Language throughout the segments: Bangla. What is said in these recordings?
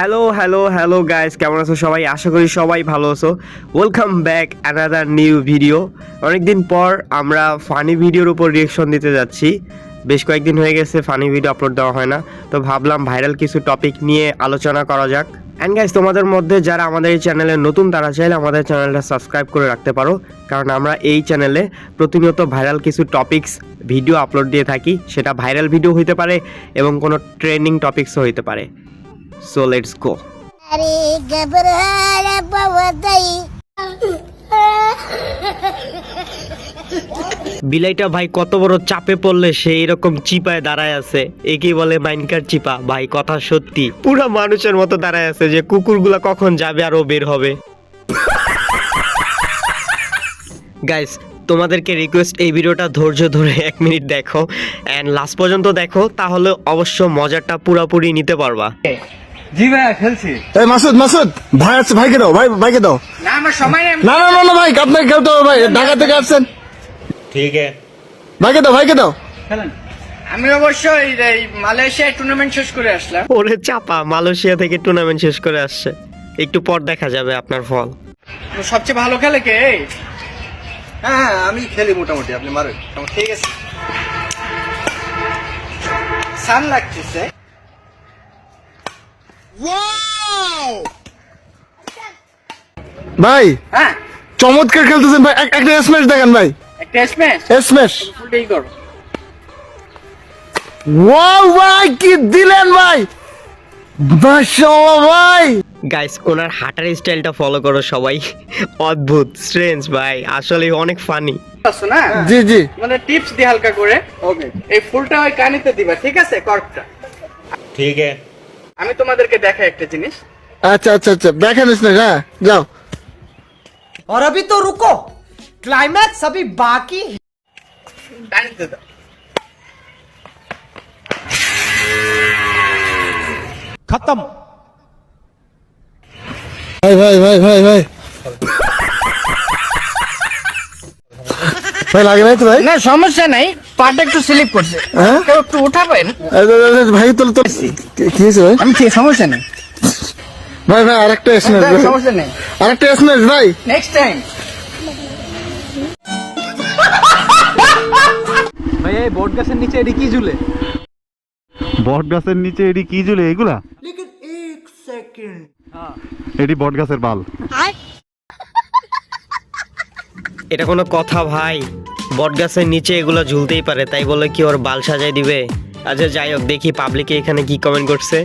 হ্যালো হ্যালো হ্যালো গাইস কেমন আছো সবাই? আশা করি সবাই ভালো আছো। Welcome back another new video অনেকদিন পর আমরা ফানি ভিডিওর উপর রিয়েকশন দিতে যাচ্ছি। বেশ কয়েকদিন হয়ে গেছে ফানি ভিডিও আপলোড দেওয়া হয় না। তো ভাবলাম ভাইরাল কিছু টপিক নিয়ে আলোচনা করা যাক। অ্যান্ড গাইস তোমাদের মধ্যে যারা আমাদের এই চ্যানেলে নতুন, তারা চাইলে আমাদের চ্যানেলটা সাবস্ক্রাইব করে রাখতে পারো। কারণ আমরা এই চ্যানেলে প্রতিনিয়ত ভাইরাল কিছু টপিকস ভিডিও আপলোড দিয়ে থাকি। সেটা ভাইরাল ভিডিও হইতে পারে এবং কোনো ট্রেন্ডিং টপিক্সও হইতে পারে। So let's go. বিলাইটা ভাই কত বড় চাপে পড়লে সে এরকম চিপায় দাঁড়ায় আছে। একে বলে মাইনকার চিপা। ভাই কথা সত্যি। পুরো মানুষের মতো দাঁড়ায় আছে যে কুকুরগুলা কখন যাবে আর ও বের হবে। গাইস তোমাদেরকে রিকোয়েস্ট এই ভিডিওটা ধৈর্য ধরে এক মিনিট দেখো। অ্যান্ড লাস্ট পর্যন্ত দেখো তাহলে অবশ্য মজাটা পুরোপুরি নিতে পারবা। জি খেলছি। এই মাসুদ মাসুদ ভাই আছে ভাইকে দাও ভাই ভাইকে দাও। না আমার সময় নেই না না না ভাই খেলতে হবে ভাই ঢাকা থেকে আসছেন। ঠিক আছে। ভাইকে দাও ভাইকে দাও। খেলেন। আমি এই মালয়েশিয়া টুর্নামেন্ট শেষ করে আসলাম। ওরে চাপা মালয়েশিয়া থেকে টুর্নামেন্ট শেষ করে আসছে। একটু পর দেখা যাবে আপনার ফল। সবচেয়ে ভালো খেলে কে? হ্যাঁ, হ্যাঁ আমি খেলি মোটামুটি আপনি মারেন। ঠিক আছে। সান লাগতেছে। ভাই হ্যাঁ। চমৎকার খেলতেছেন ভাই। একটা স্ম্যাশ দেখেন ভাই। কি দিলেন ভাই। গাইস স্টাইলটা ফলো করো সবাই। অদ্ভুত স্ট্রেঞ্জ ভাই। আসলে অনেক ফানি জি জি। মানে টিপস হালকা করে। ওকে এই ফুলটা কানিতে ঠিক আছে? ঠিক আমি তোমাদেরকে দেখা একটা জিনিস। আচ্ছা আচ্ছা আচ্ছা দেখেন স্ম্যাশ হ্যাঁ যাও और अभी तो रुको क्लाइमैक्स अभी बाकी है কানিতে দাও ভাই ভাই ভাই ভাই ভাই ভাই লাগে নাই তো ভাই না সমস্যা নাই পাটা একটু স্লিপ করছে হ্যাঁ? কেউ একটু উঠাবেন এই, এই, এই, এই, ভাই তো তো কি- কি হয়েছে ভাই আমি ঠিক সমস্যা নেই ভাই ভাই আরেকটা স্ম্যাশ ভাই সমস্যা নেই। আরেকটা স্ম্যাশ ভাই। নেক্সট টাইম ভাইয়া এই বোট গাছের নিচে এটি কি ঝুলে? বট গাছের নিচে এটি কি ঝুলে? এগুলা? এটি বট গাছের বাল। এটা কোনো কথা ভাই। বট গাছের নিচে এগুলো ঝুলতেই পারে তাই বলে কি ওর বাল সাজাই দিবে? আচ্ছা যাই হোক দেখি পাবলিকে এখানে কি কমেন্ট করছে।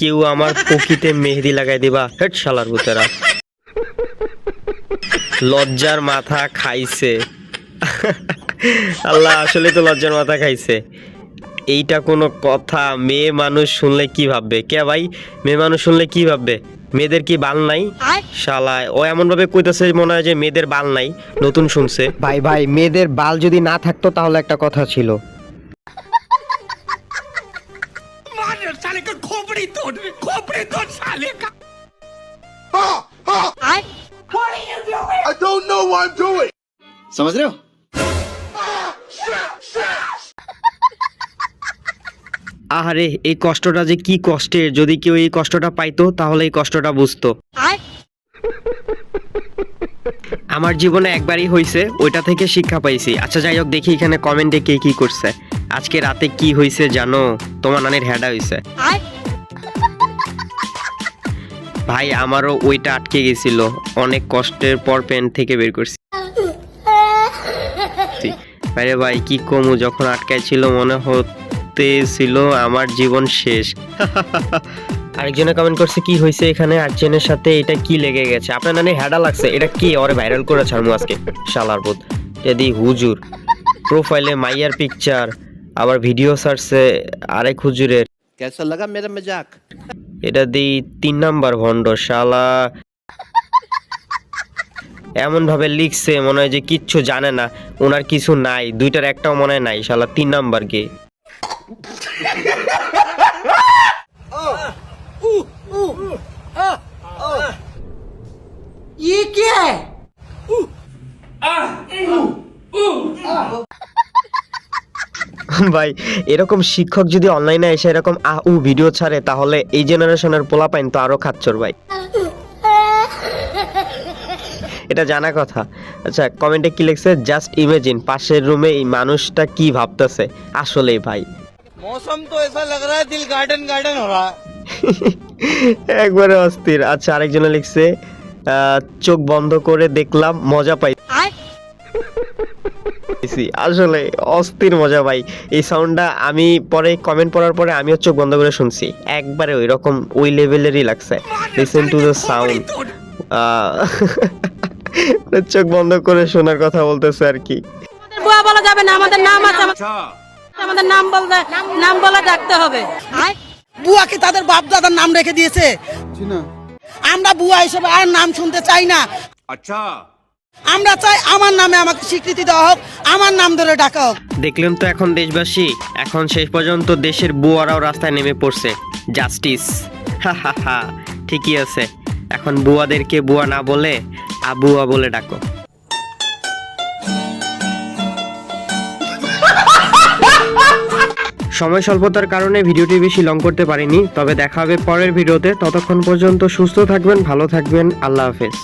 কেউ আমার পকিতে মেহেদি লাগাই দিবা। হেট শালার ভূতেরা। লজ্জার মাথা খাইছে। আল্লাহ আসলে তো লজ্জার মাথা খাইছে। এইটা কোনো কথা। মেয়ে মানুষ শুনলে কি ভাববে? কে ভাই? মেয়ে মানুষ শুনলে কি ভাববে? মেয়েদের কি বাল নাই? শালায় ও এমন ভাবে কইতাছে মনে হয় যে মেয়েদের বাল নাই। নতুন শুনছে। ভাই ভাই মেয়েদের বাল যদি না থাকতো তাহলে একটা কথা ছিল। समझ रहे हो আহারে এই কষ্টটা যে কি কষ্টের যদি কেউ এই কষ্টটা পাইতো তাহলে এই কষ্টটা বুঝতো আমার জীবনে একবারই হয়েছে ওইটা থেকে শিক্ষা পাইছি আচ্ছা যাই হোক দেখি এখানে কমেন্টে কে কি করছে আজকে রাতে কি হয়েছে জানো তোমার নানের হেডা হয়েছে ভাই আমারও ওইটা আটকে গেছিল। অনেক কষ্টের পর প্যান্ট থেকে বের করছি। আরে ভাই কি কমু যখন আটকাইছিল মনে হতে ছিল আমার জীবন শেষ। আরেকজনে কমেন্ট করছে কি হয়েছে এখানে? আরেকজনের সাথে এটা কি লেগে গেছে? আপনার নানি হ্যাডা লাগছে এটা কি? ওরে ভাইরাল করে ছাড়মু আজকে শালার বোধ যদি হুজুর প্রোফাইলে মাইয়ার পিকচার আবার ভিডিও সার্চে আরেক হুজুরের। কেসা লাগা মেরা মজাক এটা দিই তিন নাম্বার ভন্ড শালা এমন ভাবে লিখছে মনে হয় যে কিচ্ছু জানে না ওনার কিছু নাই দুইটার একটাও মনে হয় নাই শালা তিন নাম্বার কে ये क्या है ভাই এরকম শিক্ষক যদি অনলাইনে এসে এরকম আহ উ ভিডিও ছাড়ে তাহলে এই জেনারেশনের পোলা পাইন তো আরও খাচ্ছর ভাই। এটা জানা কথা। আচ্ছা কমেন্টে কি লিখছে? জাস্ট ইমেজিন পাশের রুমে এই মানুষটা কি ভাবতেছে? আসলেই ভাই। মৌসুম তো এসা লাগ রহা দিল গার্ডেন গার্ডেন হো রহা একবারে অস্থির। আচ্ছা আরেকজন লিখছে চোখ বন্ধ করে দেখলাম মজা পাই পাইছি। আসলে অস্থির মজা ভাই। এই সাউন্ডটা আমি পরে কমেন্ট পড়ার পরে আমিও চোখ বন্ধ করে শুনছি। একবারে ওই রকম ওই লেভেলেরই লাগছে। লিসেন টু দ্য সাউন্ড চোখ বন্ধ করে শোনার কথা বলতেছে আর কি। বুয়া বলা যাবে না আমাদের নাম আছে আমাদের নাম বলতে নাম বলে ডাকতে হবে। বুয়াকে তাদের বাপ দাদার নাম রেখে দিয়েছে। আমরা বুয়া হিসেবে আর নাম শুনতে চাই না। আচ্ছা। আমরা চাই আমার নামে আমাকে স্বীকৃতি দেওয়া হোক, আমার নাম ধরে ডাকা হোক। দেখলেন তো এখন দেশবাসী, এখন শেষ পর্যন্ত দেশের বুয়ারাও রাস্তায় নেমে পড়ছে। জাস্টিস। হা হা হা, ঠিকই আছে। এখন বুয়াদেরকে বুয়া না বলে আবুয়া বলে ডাকো। সময় স্বল্পতার কারণে ভিডিওটি বেশি লং করতে পারিনি, তবে দেখা হবে পরের ভিডিওতে। ততক্ষণ পর্যন্ত সুস্থ থাকবেন, ভালো থাকবেন, আল্লাহ হাফেজ।